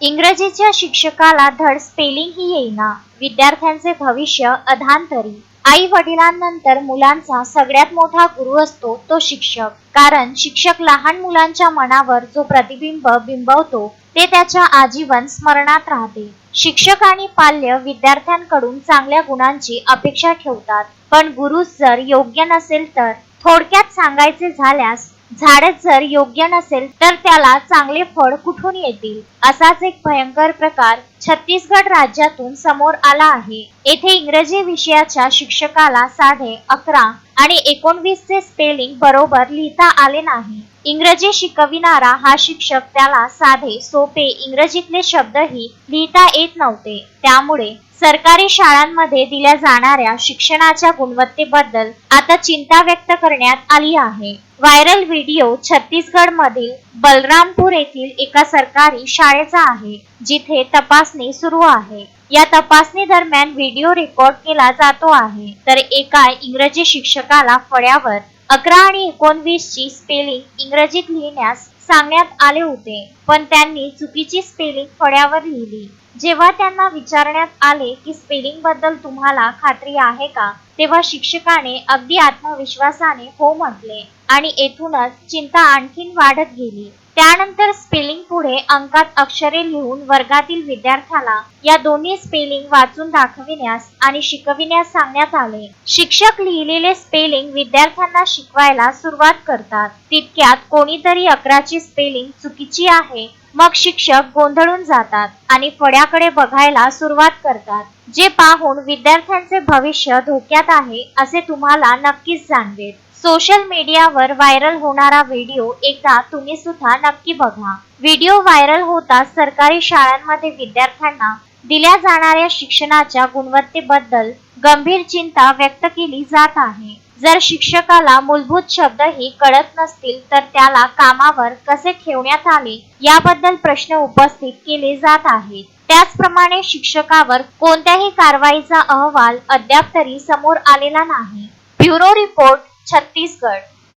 इंग्रजीच्या शिक्षकाला धड स्पेलिंग ही येईना. विद्यार्थ्यांचे भविष्य अधांतरी. आई वडिलांनंतर मुलांचा सगळ्यात मोठा गुरु असतो तो शिक्षक. कारण शिक्षक लहान मुलांच्या मनावर जो प्रतिबिंब बिंबवतो ते त्याच्या आजीवन स्मरणात राहते. शिक्षक आणि पाल्य विद्यार्थ्यांकडून चांगल्या गुणांची अपेक्षा ठेवतात. पण गुरु जर योग्य नसेल तर थोडक्यात सांगायचे झाल्यास झाडच जर योग्य नसेल तर त्याला चांगले फळ कुठून येतील? असाच एक भयंकर प्रकार छत्तीसगड राज्यातून समोर आला आहे. येथे इंग्रजी विषयाच्या शिक्षकाला साधे अकरा आणि एकोणवीसचे स्पेलिंग बरोबर लिहिता आले नाही. इंग्रजी शिकविणारा हा शिक्षक त्याला साधे सोपे इंग्रजीतले शब्दही लिहिता येत नव्हते. त्यामुळे सरकारी शाळांमध्ये दिल्या जाणाऱ्या शिक्षणाच्या गुणवत्तेबद्दल आता चिंता व्यक्त करण्यात आली आहे. व्हायरल व्हिडिओ छत्तीसगड मधील बलरामपूर येथील एका सरकारी शाळेचा आहे जिथे तपासणी सुरू आहे. या तपासणी दरम्यान व्हिडिओ रेकॉर्ड केला जातो आहे. तर एका इंग्रजी शिक्षकाला फळ्यावर अकरा आणि एकोणवीस ची स्पेलिंग इंग्रजीत लिहिण्यास सांगण्यात आले होते. पण त्यांनी चुकीची स्पेलिंग फळ्यावर लिहिली. जेव्हा त्यांना विचारण्यात आले की स्पेलिंगबद्दल तुम्हाला खात्री आहे का तेव्हा शिक्षकाने अगदी आत्मविश्वासाने हो म्हटले आणि येथूनच चिंता आणखीन वाढत गेली. त्यानंतर स्पेलिंग पुढे अंकात अक्षरे लिहून वर्गातील विद्यार्थ्याला या दोन्ही स्पेलिंग वाचून दाखविण्यास आणि शिकविण्यास सांगण्यात आले. शिक्षक लिहिलेले स्पेलिंग विद्यार्थ्यांना शिकवायला सुरुवात करतात. तितक्यात कोणीतरी अकराची स्पेलिंग चुकीची आहे मग शिक्षक गोंधळून जातात आणि फळ्याकडे बघायला सुरुवात करतात. जे पाहून विद्यार्थ्यांचे भविष्य धोक्यात आहे असे तुम्हाला नक्कीच जाणवेल. सोशल मीडियावर व्हायरल होणारा व्हिडिओ एकदा तुम्ही सुद्धा नक्की बघा. व्हिडिओ व्हायरल होताच सरकारी शाळांमध्ये विद्यार्थ्यांना. दिल्या जाणाऱ्या शिक्षणाच्या गुणवत्तेबद्दल गंभीर चिंता व्यक्त केली जात आहे. जर शिक्षकाला मूलभूत शब्दही कळत नसतील तर त्याला कामावर कसे ठेवण्यात आले याबद्दल प्रश्न उपस्थित केले जात आहेत. त्याचप्रमाणे शिक्षकावर कोणत्याही कारवाईचा अहवाल अद्याप तरी समोर आलेला नाही. Bureau report Chhattisgarh.